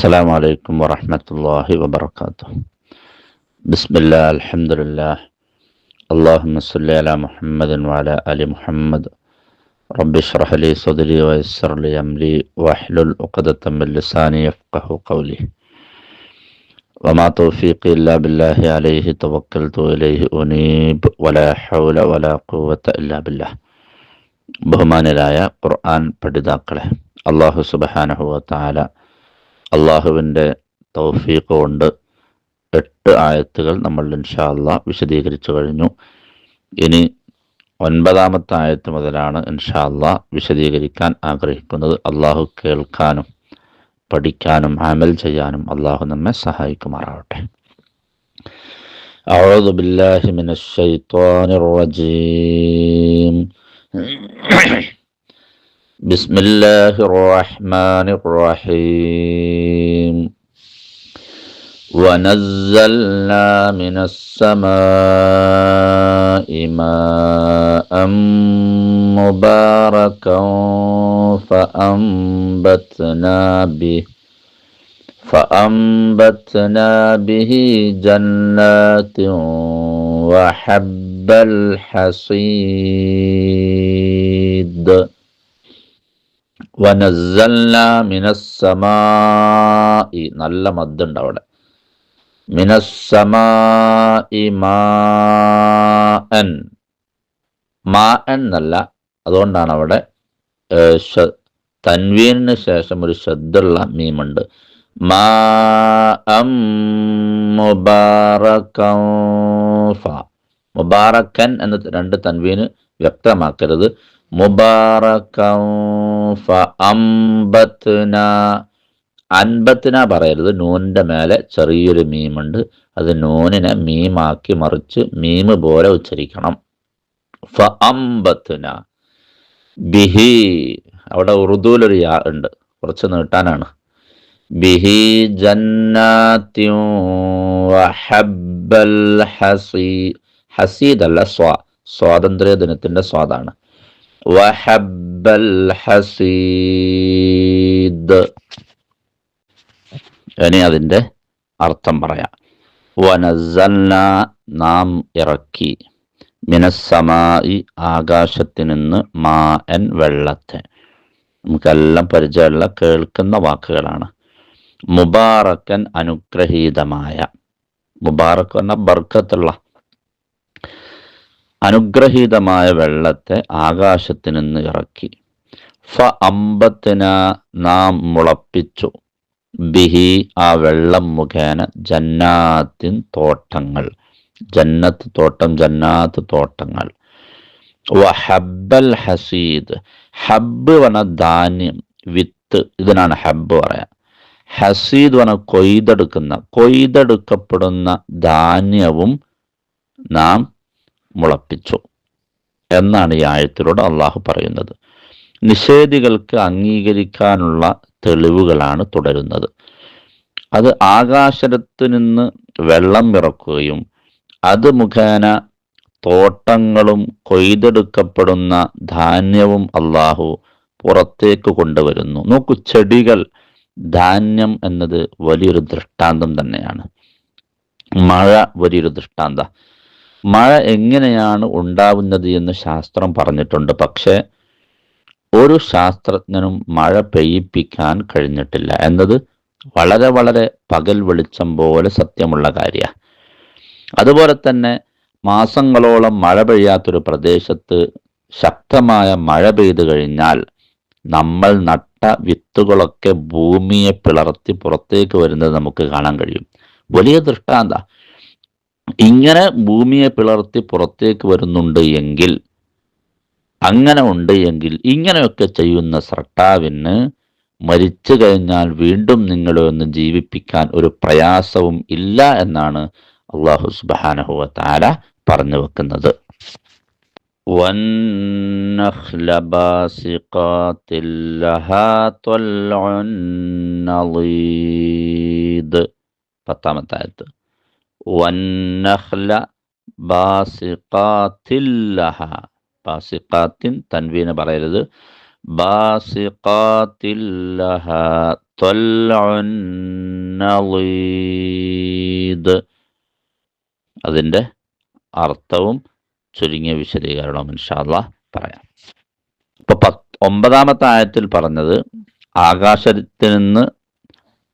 السلام عليكم ورحمة الله وبركاته بسم الله الحمد لله اللهم صل على محمد وعلى آل محمد رب اشرح لي صدري ويسر لي أمري واحلل عقدة من لساني يفقه قولي وما توفيقي إلا بالله عليه توكلت إليه أنيب ولا حول ولا قوة إلا بالله ബഹുമാനരായ ഖുർആൻ പഠിതാക്കളെ അള്ളാഹു സുബഹാനഹുവ താല അള്ളാഹുവിൻ്റെ തൗഫീഖ് കൊണ്ട് എട്ട് ആയത്തുകൾ നമ്മൾ ഇൻഷാ അള്ളാ വിശദീകരിച്ചു കഴിഞ്ഞു ഇനി ഒൻപതാമത്തെ ആയത്ത് മുതലാണ് ഇൻഷാ അള്ളാ വിശദീകരിക്കാൻ ആഗ്രഹിക്കുന്നത് അള്ളാഹു കേൾക്കാനും പഠിക്കാനും അമൽ ചെയ്യാനും അള്ളാഹു നമ്മെ സഹായിക്കുമാറാവട്ടെ أعوذ بالله من الشيطان الرجيم بسم الله الرحمن الرحيم. ونزلنا من السماء ماء مباركا فأنبتنا به فأنبتنا به جنات وحب الحصيد. നല്ല മദ്ദുണ്ട് അവിടെ. മിനസ്സമായി മാൻ എന്നല്ല അതുകൊണ്ടാണ് അവിടെ തൻവീനിന് ശേഷം ഒരു ശബ്ദമുള്ള മീമുണ്ട്. മുബാറക്കൻ എന്ന് രണ്ട് തൻവീന് വ്യക്തമാക്കരുത്. മുബാറക്കൻ അമ്പത്തിന. അൻപത്തിന പറയരുത്. നൂനിന്റെ മേലെ ചെറിയൊരു മീമുണ്ട്. അത് നൂനിനെ മീമാക്കി മറിച്ച് മീമ് പോലെ ഉച്ചരിക്കണം. ഫ അമ്പത്തിന. ബിഹി. അവിടെ ഉറുദുവിലൊരു യാ ഉണ്ട്. കുറച്ച് നീട്ടാനാണ്. ബിഹി ജന്നാത്യൂബൽ ഹസീദല്ല സ്വാ. സ്വാതന്ത്ര്യ ദിനത്തിന്റെ സ്വാദാണ്. വഹബ്ബൽ ഹസീദ് ഇനി അതിന്റെ അർത്ഥം പറയാം. വനസൽന നാം ഇറക്കി. മിനസമായി ആകാശത്തിൽ നിന്ന് മാൻ വെള്ളത്തെ. നമുക്കെല്ലാം പരിചയമുള്ള കേൾക്കുന്ന വാക്കുകളാണ്. മുബാറക്കൻ അനുഗ്രഹീതമായ. മുബാറക്ക് എന്ന ബർക്കത്തുള്ള അനുഗ്രഹീതമായ വെള്ളത്തെ ആകാശത്തിൽ നിന്ന് ഇറക്കി. ഫ അമ്പത്തിന നാം മുളപ്പിച്ചു. ബിഹി ആ വെള്ളം മുഖേന ജന്നാത്തിൻ തോട്ടങ്ങൾ. ജന്നത്ത് തോട്ടം ജന്നാത്ത് തോട്ടങ്ങൾ. ഹബ്ബൽ ഹസീദ്. ഹബ്ബ് വന ധാന്യം വിത്ത്. ഇതിനാണ് ഹബ്ബ് പറയാ. ഹസീദ് വന കൊയ്തെടുക്കുന്ന കൊയ്തെടുക്കപ്പെടുന്ന ധാന്യവും നാം മുളപ്പിച്ചു. എന്നാണ് ഈ ആയത്തിലൂടെ അള്ളാഹു പറയുന്നത്. നിഷേധികൾക്ക് അംഗീകരിക്കാനുള്ള തെളിവുകളാണ് തുടരുന്നത്. അത് ആകാശത്ത് നിന്ന് വെള്ളം ഇറക്കുകയും അത് മുഖേന തോട്ടങ്ങളും കൊയ്തെടുക്കപ്പെടുന്ന ധാന്യവും അള്ളാഹു പുറത്തേക്ക് കൊണ്ടുവരുന്നു. നോക്കൂ ചെടികൾ ധാന്യം എന്നത് വലിയൊരു ദൃഷ്ടാന്തം തന്നെയാണ്. മഴ വലിയൊരു ദൃഷ്ടാന്ത. മഴ എങ്ങനെയാണ് ഉണ്ടാവുന്നത് എന്ന് ശാസ്ത്രം പറഞ്ഞിട്ടുണ്ട്. പക്ഷേ ഒരു ശാസ്ത്രജ്ഞനും മഴ പെയ്യിപ്പിക്കാൻ കഴിഞ്ഞിട്ടില്ല. എന്നത് വളരെ വളരെ പകൽ വെളിച്ചം പോലെ സത്യമുള്ള കാര്യമാണ് അതുപോലെ തന്നെ മാസങ്ങളോളം മഴ പെയ്യാത്തൊരു പ്രദേശത്ത് ശക്തമായ മഴ പെയ്തു കഴിഞ്ഞാൽ നമ്മൾ നട്ട വിത്തുകളൊക്കെ ഭൂമിയെ പിളർത്തി പുറത്തേക്ക് വരുന്നത് നമുക്ക് കാണാൻ കഴിയും. വലിയ ദൃഷ്ടാന്ത. ഇങ്ങനെ ഭൂമിയെ പിളർത്തി പുറത്തേക്ക് വരുന്നുണ്ട് എങ്കിൽ അങ്ങനെ ഉണ്ട് എങ്കിൽ ഇങ്ങനെയൊക്കെ ചെയ്യുന്ന സർട്ടാവിന് മരിച്ചു കഴിഞ്ഞാൽ വീണ്ടും നിങ്ങളെ ഒന്ന് ജീവിപ്പിക്കാൻ ഒരു പ്രയാസവും ഇല്ല എന്നാണ് അള്ളാഹു സുബാനഹുവ താല പറഞ്ഞു വെക്കുന്നത് والنخل باسقات لها طلع نضيد പത്താമത്തെ ആയത്ത് വന്നഹ്ല ബാസിഖാത്തില്ലഹ ബാസിഖാത്തിൻ തൻവീന പറയരുത്. ബാസിഖാത്തില്ലഹ അതിന്റെ അതിന്റെ അർത്ഥവും ചുരുങ്ങിയ വിശദീകരണവും ഇൻഷാല്ല പറയാം. ഇപ്പൊ പത്ത് ഒമ്പതാമത്തെ ആയത്തിൽ പറഞ്ഞത് ആകാശത്തിൽ നിന്ന്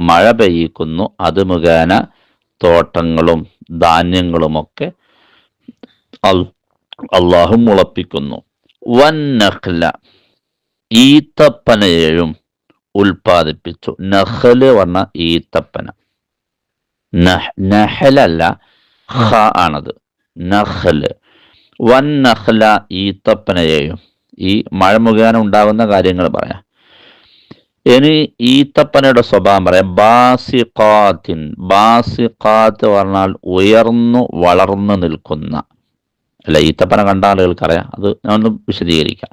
മഴ പെയ്യിക്കുന്നു അത് മുഖേന തോട്ടങ്ങളും ധാന്യങ്ങളുമൊക്കെ അള്ളാഹു മുളപ്പിക്കുന്നു. വൻ നഖ്ല ഈത്തപ്പനയെയും ഉൽപ്പാദിപ്പിച്ചു നഹൽ പറഞ്ഞ ഈത്തപ്പന. നഹ് നഹലല്ല ഹ ആണത്. നഹൽ വൻ നഹ്ല ഈത്തപ്പനയെയും ഈ മഴ മുഖേന ഉണ്ടാകുന്ന കാര്യങ്ങൾ പറയാം. ഇനി ഈത്തപ്പനയുടെ സ്വഭാവം പറയാം. ബാസിഖാത്തിൻ ബാസിഖാത്ത് പറഞ്ഞാൽ ഉയർന്നു വളർന്നു നിൽക്കുന്ന. അല്ല ഈത്തപ്പന കണ്ട ആളുകൾക്കറിയാം. അത് ഞാൻ ഒന്ന് വിശദീകരിക്കാം.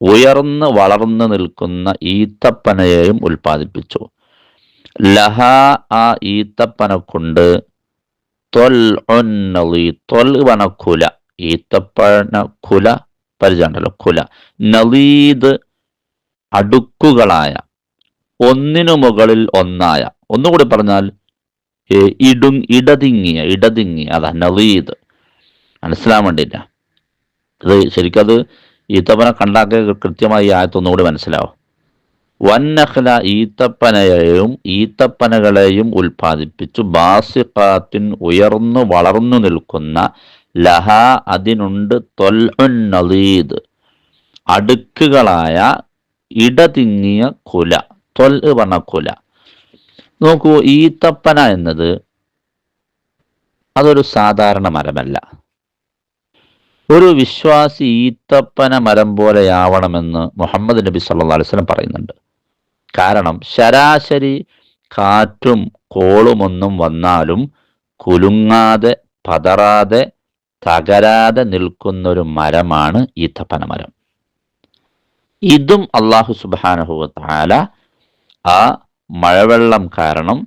ഉയർന്ന് വളർന്നു നിൽക്കുന്ന ഈത്തപ്പനയെയും ഉൽപ്പാദിപ്പിച്ചു. ലഹ ആ ഈത്തപ്പന കൊണ്ട് തൊൽ ഒന്നളി ത്വൽ വന ഈത്തപ്പന കുല പരിചയമുണ്ടല്ലോ കുല. നളീദ് അടുക്കുകളായ ഒന്നിനു മുകളിൽ ഒന്നായ. ഒന്നുകൂടി പറഞ്ഞാൽ ഇടു ഇടതിങ്ങിയ ഇടതിങ്ങിയ അതാ നളീദ് മനസ്സിലാൻ വേണ്ടിയില്ല ഇത് ശരിക്കത് ഈത്തപ്പന കണ്ടാക്കെ കൃത്യമായി ആയത്തൊന്നുകൂടി മനസ്സിലാവും. വന്നഹ്ല ഈത്തപ്പനയെയും ഈത്തപ്പനകളെയും ഉൽപ്പാദിപ്പിച്ചു. ബാസിഖാത്തിൻ ഉയർന്നു വളർന്നു നിൽക്കുന്ന ലഹ അതിനുണ്ട് തൊൽ നദീദ് അടുക്കുകളായ ഇടതിങ്ങിയ കുല തൊൽ പറഞ്ഞ കുല. നോക്കൂ ഈത്തപ്പന എന്നത് അതൊരു സാധാരണ മരമല്ല. ഒരു വിശ്വാസി ഈത്തപ്പന മരം പോലെയാവണമെന്ന് മുഹമ്മദ് നബി സല്ലാ അലിസ്ലം പറയുന്നുണ്ട്. കാരണം ശരാശരി കാറ്റും കോളുമൊന്നും വന്നാലും കുലുങ്ങാതെ പതറാതെ തകരാതെ നിൽക്കുന്നൊരു മരമാണ് ഈത്തപ്പന മരം. ഇതും അള്ളാഹു സുബാനഹുല ആ മഴവെള്ളം കാരണം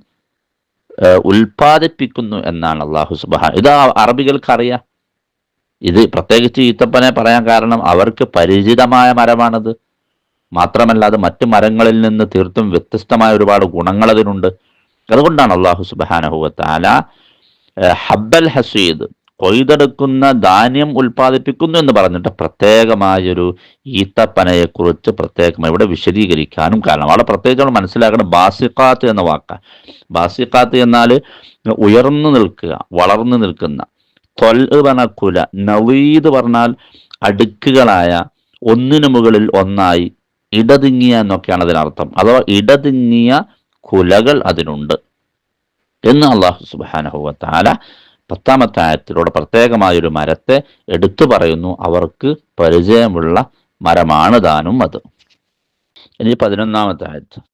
ഉൽപാദിപ്പിക്കുന്നു എന്നാണ് അള്ളാഹു സുബാൻ ഇത് അറബികൾക്ക് അറബികൾക്കറിയാം. ഇത് പ്രത്യേകിച്ച് ഈത്തപ്പനെ പറയാൻ കാരണം അവർക്ക് പരിചിതമായ മരമാണത്. മാത്രമല്ല അത് മറ്റു മരങ്ങളിൽ നിന്ന് തീർത്തും വ്യത്യസ്തമായ ഒരുപാട് ഗുണങ്ങൾ അതിനുണ്ട്. അതുകൊണ്ടാണ് അള്ളാഹു സുബാനഹുവത്താല ഹബ്ബൽ ഹസീദ് കൊയ്തെടുക്കുന്ന ധാന്യം ഉൽപ്പാദിപ്പിക്കുന്നു എന്ന് പറഞ്ഞിട്ട് പ്രത്യേകമായൊരു ഈത്തപ്പനയെക്കുറിച്ച് പ്രത്യേകം ഇവിടെ വിശദീകരിക്കാനും കാരണം. അവിടെ പ്രത്യേകിച്ച് നമ്മൾ മനസ്സിലാക്കണം ബാസിക്കാത്ത് എന്ന വാക്ക. ബാസിക്കാത്ത് എന്നാൽ ഉയർന്നു നിൽക്കുക വളർന്നു നിൽക്കുന്ന തൊൽ പറഞ്ഞ കുല നവീത് പറഞ്ഞാൽ അടുക്കുകളായ ഒന്നിനു മുകളിൽ ഒന്നായി ഇടതിങ്ങിയ എന്നൊക്കെയാണ് അതിനർത്ഥം. അഥവാ ഇടതിങ്ങിയ കുലകൾ അതിനുണ്ട്. എന്ന് അള്ളാഹു സുബാനഹുവത്താല പത്താമത്തെ ആയത്തിലൂടെ പ്രത്യേകമായൊരു മരത്തെ എടുത്തു പറയുന്നു അവർക്ക് പരിചയമുള്ള മരമാണ് താനും അത് ഇനി പതിനൊന്നാമത്തെ ആയത്ത്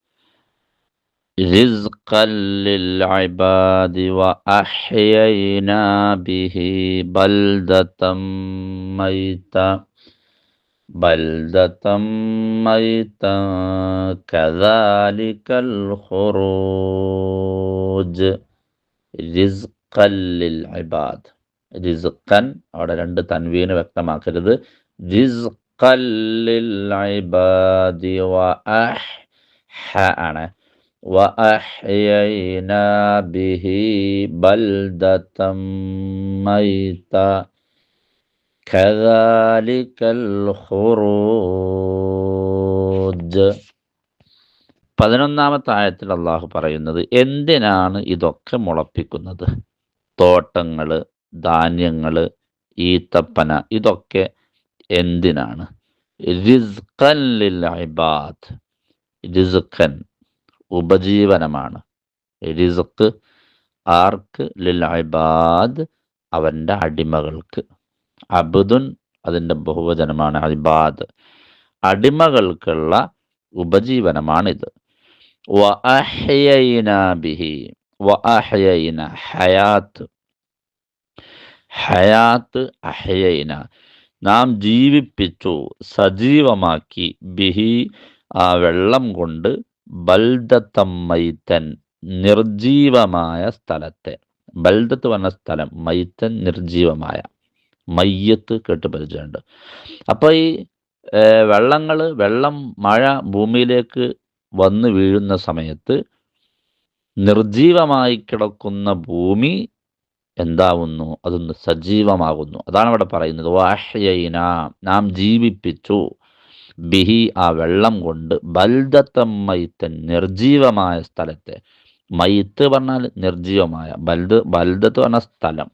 رزقا للعباد وأحيينا به بلدة ميتا بلدة ميتا كذلك الخروج رزقا للعباد رزقا അവിടെ രണ്ട് തൻവീന് വ്യക്തമാക്കരുത് رزقا للعباد وأح ഹ ആണ് وأحيينا به بلدة ميتا كذلك الخروج പതിനൊന്നാമത്തെ ആയത്തിൽ അള്ളാഹു പറയുന്നത് എന്തിനാണ് ഇതൊക്കെ മുളപ്പിക്കുന്നത് തോട്ടങ്ങൾ ധാന്യങ്ങൾ ഈത്തപ്പന ഇതൊക്കെ എന്തിനാണ്? റിസ്ഖൻ ലിൽ ഇബാദ്. ഉപജീവനമാണ്. റിസ്ക് ആർക്ക്? ലിൽ ഇബാദ് അവന്റെ അടിമകൾക്ക്. അബുദുൻ അതിന്റെ ബഹുവചനമാണ് അബാദ് അടിമകൾക്കുള്ള ഉപജീവനമാണിത്. വ അഹ്യൈന ബിഹി. വ അഹ്യൈന ഹയാത്ത്. ഹയാത്ത് അഹയന നാം ജീവിപ്പിച്ചു സജീവമാക്കി. ബിഹി ആ വെള്ളം കൊണ്ട് ബൽദത്തമ്മൈത്തൻ നിർജീവമായ സ്ഥലത്തെ. ബൽദത്ത് പറഞ്ഞ സ്ഥലം മൈത്തൻ നിർജീവമായ. മയ്യത്ത് കേട്ട് പരിചയമുണ്ട്. അപ്പോൾ ഈ വെള്ളങ്ങൾ വെള്ളം മഴ ഭൂമിയിലേക്ക് വന്ന് വീഴുന്ന സമയത്ത് നിർജീവമായി കിടക്കുന്ന ഭൂമി എന്താവുന്നു? അതൊന്ന് സജീവമാകുന്നു. അതാണ് ഇവിടെ പറയുന്നത്. വാഹ്യയിന നാം ജീവിപ്പിച്ചു. ബിഹി ആ വെള്ളം കൊണ്ട് ബൽദത്തം മൈത്തൻ നിർജീവമായ സ്ഥലത്തെ. മൈത്ത് പറഞ്ഞാൽ നിർജീവമായ ബൽദ് ബൽദത്ത് പറഞ്ഞ സ്ഥലം.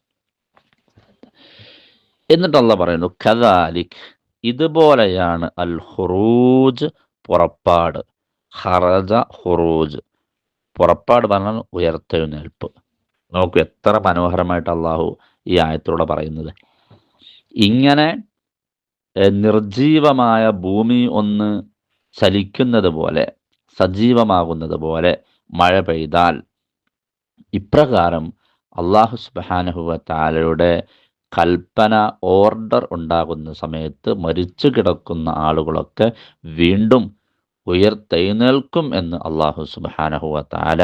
എന്നിട്ടല്ല പറയുന്നു കദാലിക് ഇതുപോലെയാണ് അൽ ഹുറൂജ് പുറപ്പാട്. ഹറജ ഹുറൂജ്. പുറപ്പാട് പറഞ്ഞാൽ ഉയർത്തെഴുന്നേൽപ്പ്. നോക്കൂ എത്ര മനോഹരമായിട്ട് അള്ളാഹു ഈ ആയത്തിലൂടെ പറയുന്നത്. ഇങ്ങനെ നിർജീവമായ ഭൂമി ഒന്ന് ചലിക്കുന്നത് പോലെ സജീവമാകുന്നത് പോലെ മഴ പെയ്താൽ ഇപ്രകാരം അള്ളാഹു സുബാനഹുവ താലയുടെ കൽപ്പന ഓർഡർ ഉണ്ടാകുന്ന സമയത്ത് മരിച്ചു കിടക്കുന്ന ആളുകളൊക്കെ വീണ്ടും ഉയർത്തെഴുന്നേൽക്കും എന്ന് അള്ളാഹു സുബാനഹുവ താല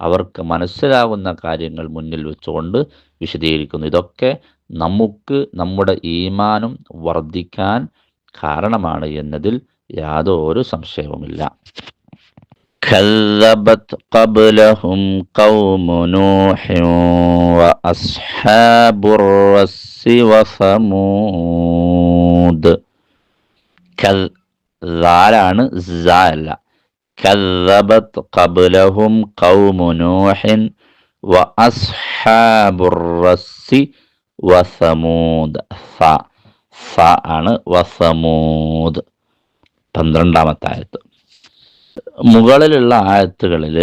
അവർക്ക് മനസ്സിലാകുന്ന കാര്യങ്ങൾ മുന്നിൽ വെച്ചുകൊണ്ട് വിശദീകരിക്കുന്നു ഇതൊക്കെ നമുക്ക് നമ്മുടെ ഈമാനും വർദ്ധിക്കാൻ കാരണമാണ് എന്നതിൽ യാതൊരു സംശയവുമില്ല كذبت قبلهم قوم نوح وأصحاب الرس وثمود كذ ذالان زال كذبت قبلهم قوم نوح وأصحاب الرس وثمود ف ഫ ആണ് വസമൂദ് പന്ത്രണ്ടാമത്തെ ആയത്ത് മുകളിലുള്ള ആയത്തുകളിൽ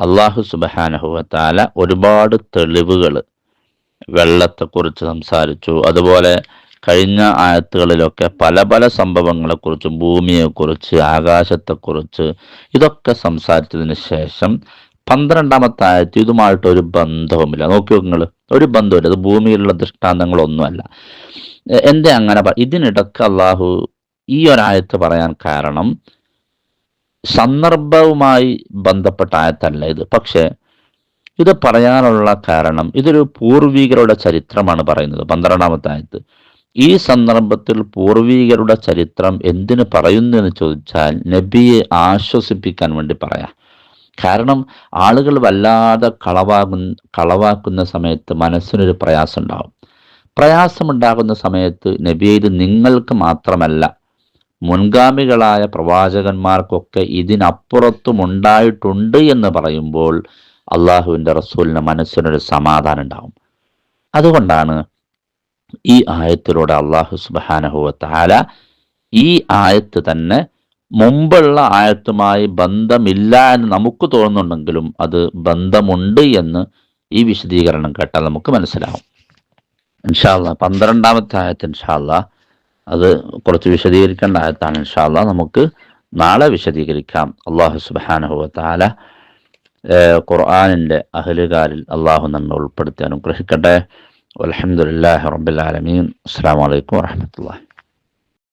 അള്ളാഹു സുബാനഹുവത്താല ഒരുപാട് തെളിവുകൾ വെള്ളത്തെക്കുറിച്ച് സംസാരിച്ചു അതുപോലെ കഴിഞ്ഞ ആയത്തുകളിലൊക്കെ പല പല സംഭവങ്ങളെക്കുറിച്ചും ഭൂമിയെക്കുറിച്ച് ആകാശത്തെക്കുറിച്ച് ഇതൊക്കെ സംസാരിച്ചതിന് ശേഷം പന്ത്രണ്ടാമത്തെ ആയത്ത് ഇതുമായിട്ട് ഒരു ബന്ധവുമില്ല. നോക്കി നിങ്ങൾ ഒരു ബന്ധവുമില്ല. അത് ഭൂമിയിലുള്ള ദൃഷ്ടാന്തങ്ങളൊന്നുമല്ല. എന്തേ അങ്ങനെ ഇതിനിടക്ക് അള്ളാഹു ഈ ഒരായത്ത് പറയാൻ കാരണം സന്ദർഭവുമായി ബന്ധപ്പെട്ട ആയത്തല്ല ഇത്. പക്ഷേ ഇത് പറയാനുള്ള കാരണം ഇതൊരു പൂർവികരുടെ ചരിത്രമാണ് പറയുന്നത് പന്ത്രണ്ടാമത്തെ ആയത്ത് ഈ സന്ദർഭത്തിൽ പൂർവികരുടെ ചരിത്രം എന്തിന് പറയുന്നു എന്ന് ചോദിച്ചാൽ നബിയെ ആശ്വസിപ്പിക്കാൻ വേണ്ടി പറയാം. കാരണം ആളുകൾ വല്ലാതെ കളവാകുന്ന കളവാക്കുന്ന സമയത്ത് മനസ്സിനൊരു പ്രയാസം ഉണ്ടാവും. പ്രയാസമുണ്ടാകുന്ന സമയത്ത് നബിയെ ഇത് നിങ്ങൾക്ക് മാത്രമല്ല മുൻഗാമികളായ പ്രവാചകന്മാർക്കൊക്കെ ഇതിനപ്പുറത്തും ഉണ്ടായിട്ടുണ്ട് എന്ന് പറയുമ്പോൾ അള്ളാഹുവിന്റെ റസൂലിന് മനസ്സിനൊരു സമാധാനം ഉണ്ടാവും. അതുകൊണ്ടാണ് ഈ ആയത്തിലൂടെ അള്ളാഹു സുബാനഹുവ താല ഈ ആയത്ത് തന്നെ മുമ്പുള്ള ആയത്തുമായി ബന്ധമില്ല എന്ന് നമുക്ക് തോന്നുന്നുണ്ടെങ്കിലും അത് ബന്ധമുണ്ട് എന്ന് ഈ വിശദീകരണം കേട്ടാൽ നമുക്ക് മനസ്സിലാവും. ഇൻഷാല്ല പന്ത്രണ്ടാമത്തെ ആയത്ത് ഇൻഷാല്ല അത് കുറച്ച് വിശദീകരിക്കേണ്ട ആയത്താണ് ഇൻഷാല്ല നമുക്ക് നാളെ വിശദീകരിക്കാം. അള്ളാഹു സുബാനഹുവ താല ഖുർആാനിന്റെ അഹലുകാരിൽ അള്ളാഹു നമ്മെ ഉൾപ്പെടുത്തി അനുഗ്രഹിക്കട്ടെ. والحمد لله رب العالمين. السلام عليكم ورحمة الله.